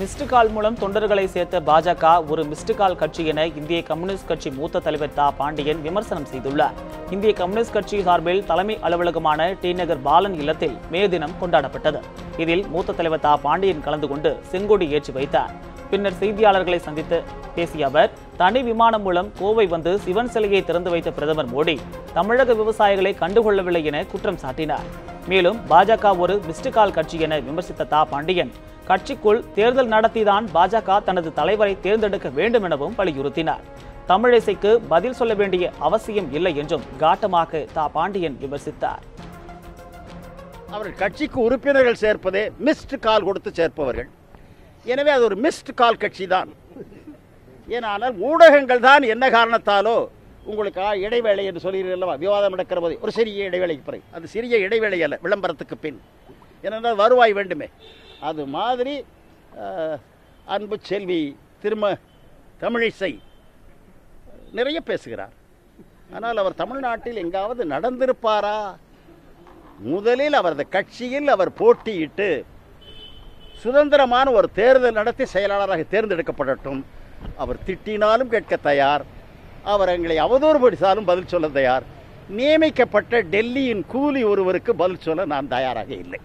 Missed call மூலம் தொண்டர்களை சேர்த்த பாஜக ஒரு மிஸ்டு கால் கட்சி என இந்திய கம்யூனிஸ்ட் கட்சி மூத்த தலைவர் தா. பாண்டியன் விமர்சனம் செய்துள்ளார். இந்திய கம்யூனிஸ்ட் கட்சி சார்பில் தலைமை அலுவலகமான டி. நகர் பாலன் இல்லத்தில் மே தினம் கொண்டாடப்பட்டது. இதில் மூத்த தலைவர் தா. பாண்டியன் கலந்து கொண்டு செங்கொடி ஏற்றி வைத்தார். பின்னர் செய்தியாளர்களை சந்தித்து பேசிய அவர் தனி விமானம் மூலம் கோவை வந்து சிவன் சிலையை திறந்து வைத்த பிரதமர் மோடி தமிழக விவசாயிகளை கண்டுகொள்ளவில்லை என குற்றம் சாட்டினார். மேலும் பாஜக ஒரு மிஸ்டு கால் கட்சி என விமர்சித்த தா. பாண்டியன் கட்சிக்குள் தேர்தல் நடத்திதான் பாஜக தனது தலைவரை தேர்ந்தெடுக்க வேண்டும் எனவும் வலியுறுத்தினார். தமிழிசைக்கு பதில் சொல்ல வேண்டிய அவசியம் இல்லை என்றும் காட்டமாக தா பாண்டியன் விமர்சித்தார். அவர்கள் கட்சிக்கு உறுப்பினர்கள் சேர்ப்பதே மிஸ்டு கால் கொடுத்து சேர்ப்பவர்கள். எனவே அது ஒரு மிஸ்டு கால் கட்சி தான் ஏனால் ஊடகங்கள் தான் என்ன காரணத்தாலோ உங்களுக்கு இடைவேளை என்று சொல்கிறீர்களா விவாதம் நடக்கிற போது ஒரு சிறிய இடைவேளைக்கு பிறகு. அது சிறிய இடைவேளை அல்ல விளம்பரத்துக்கு பின். ஏனென்றால் வருவாய் வேண்டுமே. அது மாதிரி அன்பு செல்வி திரும தமிழிசை நிறைய பேசுகிறார். ஆனால் அவர் தமிழ்நாட்டில் எங்காவது நடந்திருப்பாரா? முதலில் அவரது கட்சியில் அவர் போட்டியிட்டு சுதந்திரமான ஒரு தேர்தல் நடத்தி செயலாளராக தேர்ந்தெடுக்கப்படட்டும். அவர் திட்டினாலும் கேட்க தயார். அவர் எங்களை அவதூறுபடித்தாலும் பதில் சொல்ல தயார். நியமிக்கப்பட்ட டெல்லியின் கூலி ஒருவருக்கு பதில் சொல்ல நான் தயாராக இல்லை.